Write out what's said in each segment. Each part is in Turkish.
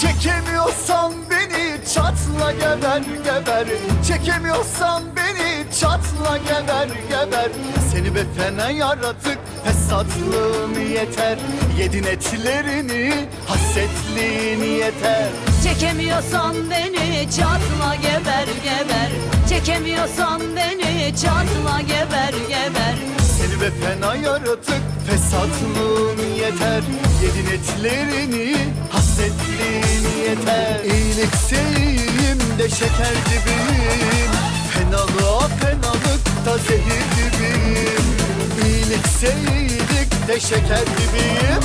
Çekemiyorsan beni çatla geber geber. Çekemiyorsan beni çatla geber geber. Seni be fena yaratık fesatlığın yeter. Yedin etlerini hasretliğin yeter. Çekemiyorsan beni çatla geber geber. Çekemiyorsan beni çatla geber geber. Seni be fena yaratık fesatlığın yeter. Yedin etlerini hasretliğin yeter İyilikseliyim de şeker gibiyim. Fenalığa fenalıkta zehir gibiyim. İyilikseliydik de şeker gibiyim.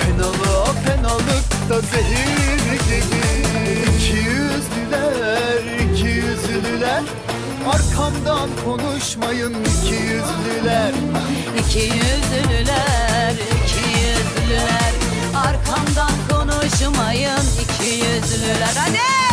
Fenalığa fenalıkta zehir gibiyim. İki yüzlüler, iki yüzlüler. Arkamdan konuşmayın iki yüzlüler. İki yüzlüler, iki